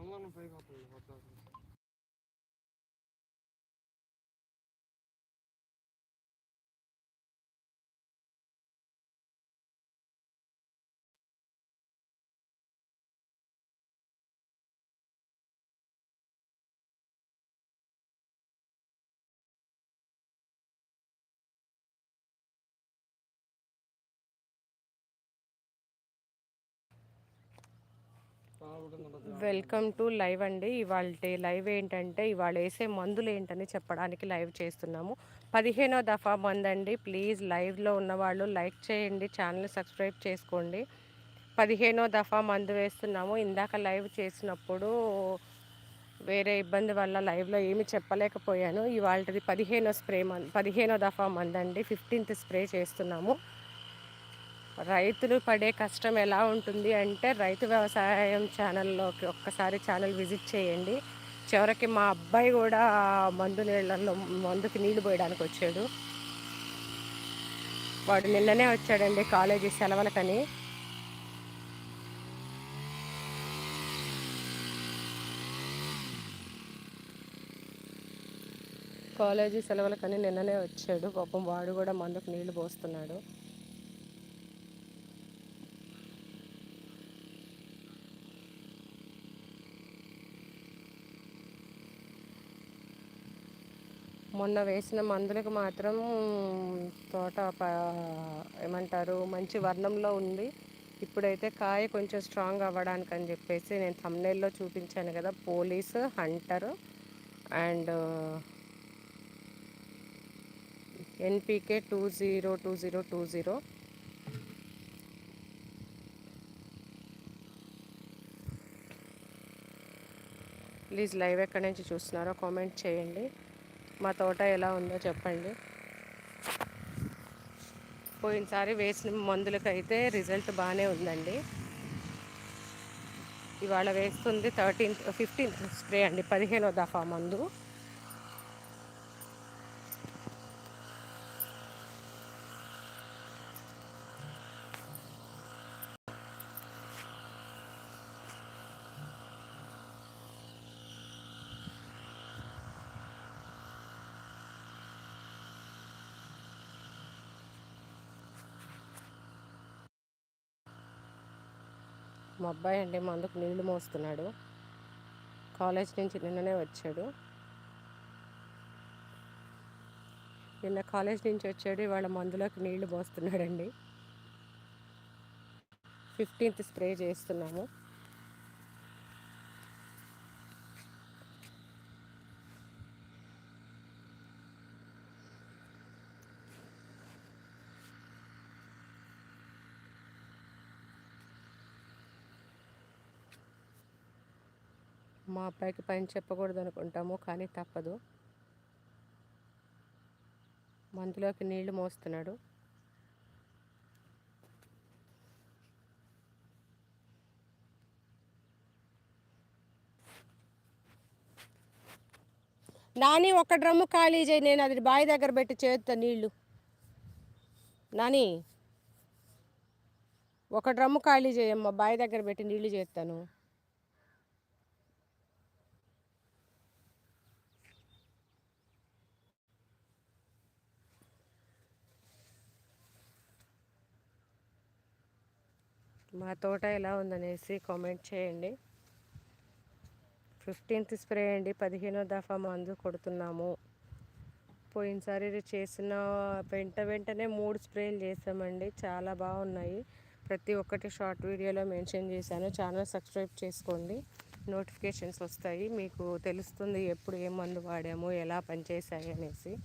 방랑은 빨리 가고 왔다 갔다 welcome to live అండి. ఇవాళ live ఏంటంటే ఇవాళ వేసే మందులు ఏంటని చెప్పడానికి లైవ్ చేస్తున్నాము. పదిహేనో దఫా మందండి అండి. ప్లీజ్ లైవ్లో ఉన్నవాళ్ళు లైక్ చేయండి ఛానల్ సబ్స్క్రైబ్ చేసుకోండి. పదిహేనో దఫా మందు వేస్తున్నాము. ఇందాక లైవ్ చేసినప్పుడు వేరే ఇబ్బంది వల్ల లైవ్లో ఏమి చెప్పలేకపోయాను. ఇవాళది పదిహేనో స్ప్రే మంది పదిహేనో దఫా మందండి. ఫిఫ్టీన్త్ స్ప్రే చేస్తున్నాము. రైతులు పడే కష్టం ఎలా ఉంటుంది అంటే రైతు వ్యవసాయం ఛానల్లోకి ఒక్కసారి ఛానల్ విజిట్ చేయండి. చివరికి మా అబ్బాయి కూడా మందు నీళ్ళల్లో మందుకి నీళ్ళు పోయడానికి వచ్చాడు. వాడు నిన్ననే వచ్చాడండి కాలేజీ సెలవులకని. కాలేజీ సెలవులకని నిన్ననే వచ్చాడు. పాపం వాడు కూడా మందుకు నీళ్ళు పోస్తున్నాడు. మొన్న వేసిన మందులకు మాత్రం తోట ఏమంటారు మంచి వర్ణంలో ఉంది. ఇప్పుడైతే కాయ కొంచెం స్ట్రాంగ్ అవ్వడానికి అని చెప్పేసి నేను తమ్నేల్లో చూపించాను కదా police hunter and NPK two zero two zero two zero. Please live ఎక్కడి నుంచి చూస్తున్నారో కామెంట్ చేయండి. మా తోట ఎలా ఉందో చెప్పండి. పోయినసారి వేసిన మందులకైతే రిజల్ట్ బాగానే ఉందండి. ఇవాళ వేస్తుంది థర్టీన్త్ ఫిఫ్టీన్త్ స్ప్రే అండి పదిహేనో దఫా మందు. మా అబ్బాయి అండి మందుకు నీళ్ళు మోస్తున్నాడు. కాలేజ్ నుంచి నిన్ననే వచ్చాడు. నిన్న కాలేజ్ నుంచి వచ్చాడు ఇవాళ మందులోకి నీళ్ళు మోస్తున్నాడండి. ఫిఫ్టీన్త్ స్ప్రే చేస్తున్నాము. మా అబ్బాయికి పని చెప్పకూడదు అనుకుంటాము కానీ తప్పదు. మందులోకి నీళ్ళు మోస్తున్నాడు. నాని ఒక డ్రమ్ము ఖాళీ చేయి నేను అది బావి దగ్గర పెట్టి చేస్తా నీళ్ళు. నాని ఒక డ్రమ్ము ఖాళీ చేయమ్మా బావి దగ్గర పెట్టి నీళ్ళు చేస్తాను మా తోట ఎలా ఉందనేసి కామెంట్ చేయండి. ఫిఫ్టీన్త్ స్ప్రే అండి. పదిహేనో దఫా మందు కొడుతున్నాము. పోయినసారి చేసిన వెంట వెంటనే మూడు స్ప్రేలు చేసామండి. చాలా బాగున్నాయి. ప్రతి ఒక్కటి షార్ట్ వీడియోలో మెన్షన్ చేశాను. ఛానల్ సబ్స్క్రైబ్ చేసుకోండి. నోటిఫికేషన్స్ వస్తాయి. మీకు తెలుస్తుంది ఎప్పుడు ఏ మందు వాడాము ఎలా పనిచేసాయి అనేసి.